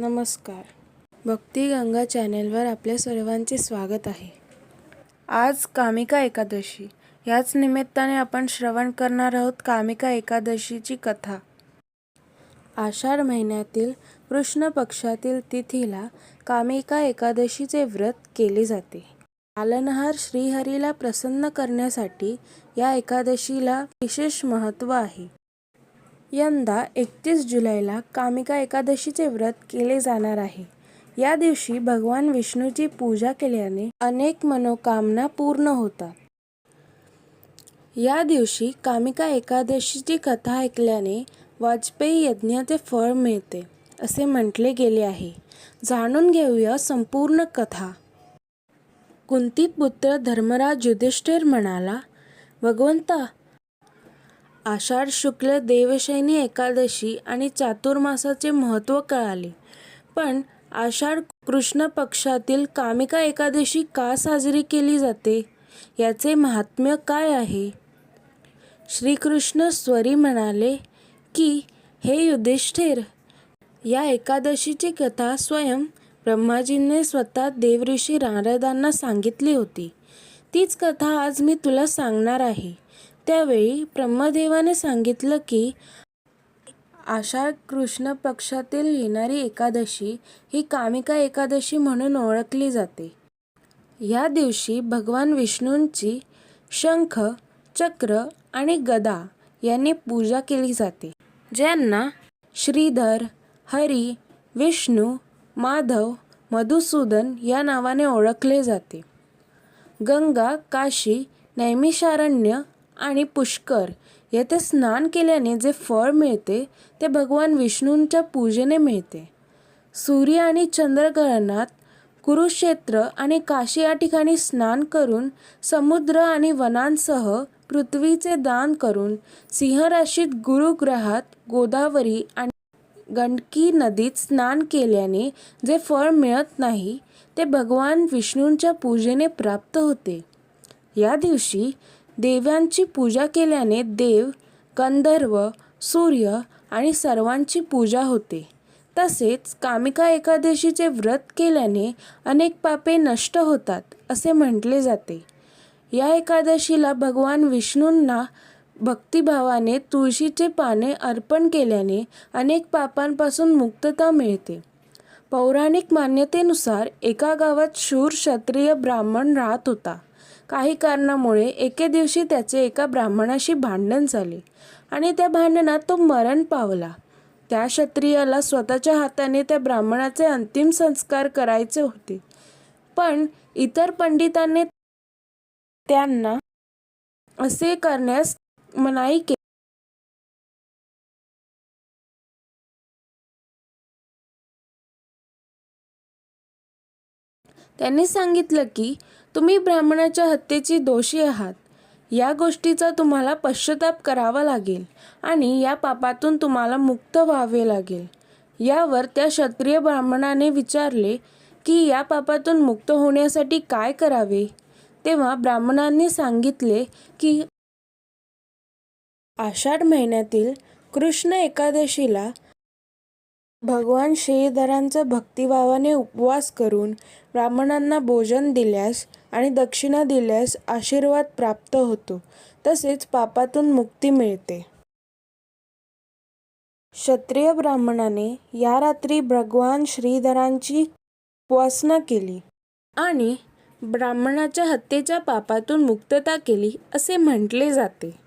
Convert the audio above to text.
नमस्कार. भक्ती गंगा चॅनेलवर आपल्या सर्वांचे स्वागत आहे. आज कामिका एकादशी. याच निमित्ताने आपण श्रवण करणार आहोत कामिका एकादशीची कथा. आषाढ महिन्यातील कृष्ण पक्षातील तिथीला कामिका एकादशीचे व्रत केले जाते. पालनहार श्रीहरीला प्रसन्न करण्यासाठी या एकादशीला विशेष महत्त्व आहे. यंदा एकतीस जुलैला कामिका एकादशीचे व्रत केले जाणार आहे. या दिवशी भगवान विष्णूची पूजा केल्याने अनेक मनोकामना पूर्ण होतात. या दिवशी कामिका एकादशीची कथा ऐकल्याने वाजपेयी यज्ञाचे फळ मिळते असे म्हटले गेले आहे. जाणून घेऊया संपूर्ण कथा. कुंतीपुत्र धर्मराज युधिष्ठिर म्हणाला भगवंता आषाढ शुक्ल देवशयनी एकादशी आणि चातुर्मासाचे महत्त्व कळाले. पण आषाढ कृष्ण पक्षातील कामिका एकादशी का साजरी केली जाते? याचे महात्म्य काय आहे? श्रीकृष्ण स्वरी म्हणाले की हे युधिष्ठिर या एकादशीची कथा स्वयं ब्रह्माजींनी स्वतः देवऋषी नारदांना सांगितली होती. तीच कथा आज मी तुला सांगणार आहे. त्यावेळी ब्रह्मदेवाने सांगितलं की आषाढ कृष्ण पक्षातील येणारी एकादशी ही कामिका एकादशी म्हणून ओळखली जाते. या दिवशी भगवान विष्णूंची शंख चक्र आणि गदा यांनी पूजा केली जाते ज्यांना श्रीधर हरी विष्णू माधव मधुसूदन या नावाने ओळखले जाते. गंगा काशी नैमिषारण्य आणि पुष्कर. येथे स्नान केल्याने जे फळ मिळते ते भगवान विष्णूंच्या पूजेने मिळते. सूर्य आणि चंद्रग्रहणात कुरुक्षेत्र आणि काशी या ठिकाणी स्नान करून समुद्र आणि वनांसह पृथ्वीचे दान करून सिंहराशीत गुरुग्रहात गोदावरी आणि गंडकी नदीत स्नान केल्याने जे फळ मिळत नाही ते भगवान विष्णूंच्या पूजेने प्राप्त होते. या दिवशी देव्यांची पूजा केल्याने देव गंधर्व सूर्य आणि सर्वांची पूजा होते. तसेच कामिका एकादशीचे व्रत केल्याने अनेक पापे नष्ट होतात असे म्हटले जाते. या एकादशीला भगवान विष्णूंना भक्तिभावाने तुळशीचे पाने अर्पण केल्याने अनेक पापांपासून मुक्तता मिळते. पौराणिक मान्यतेनुसार एका गावात शूर क्षत्रिय ब्राह्मण राहत होता. काही कारणामुळे एके दिवशी त्याचे एका ब्राह्मणाशी भांडण झाले आणि त्या भांडणात तो मरण पावला. त्या क्षत्रियाला स्वतःच्या हाताने त्या ब्राह्मणाचे अंतिम संस्कार करायचे होते. पण इतर पंडितांनी त्यांना असे करण्यास मनाई केली. त्यांनी सांगितलं की तुम्ही ब्राह्मणाच्या हत्येची दोषी आहात. या गोष्टीचा तुम्हाला पश्चाताप करावा लागेल आणि या पापातून तुम्हाला मुक्त व्हावे लागेल. यावर त्या क्षत्रिय ब्राह्मणाने विचारले की या पापातून मुक्त होण्यासाठी काय करावे? तेव्हा ब्राह्मणांनी सांगितले की आषाढ महिन्यातील कृष्ण एकादशीला भगवान श्रीधरांचा भक्तिभावाने उपवास करून ब्राह्मणांना भोजन दिल्यास आणि दक्षिणा दिल्यास आशीर्वाद प्राप्त होतो. तसेच पापातून मुक्ती मिळते. क्षत्रिय ब्राह्मणाने या रात्री भगवान श्रीधरांची उपासना केली आणि ब्राह्मणाच्या हत्येच्या पापातून मुक्तता केली असे म्हटले जाते.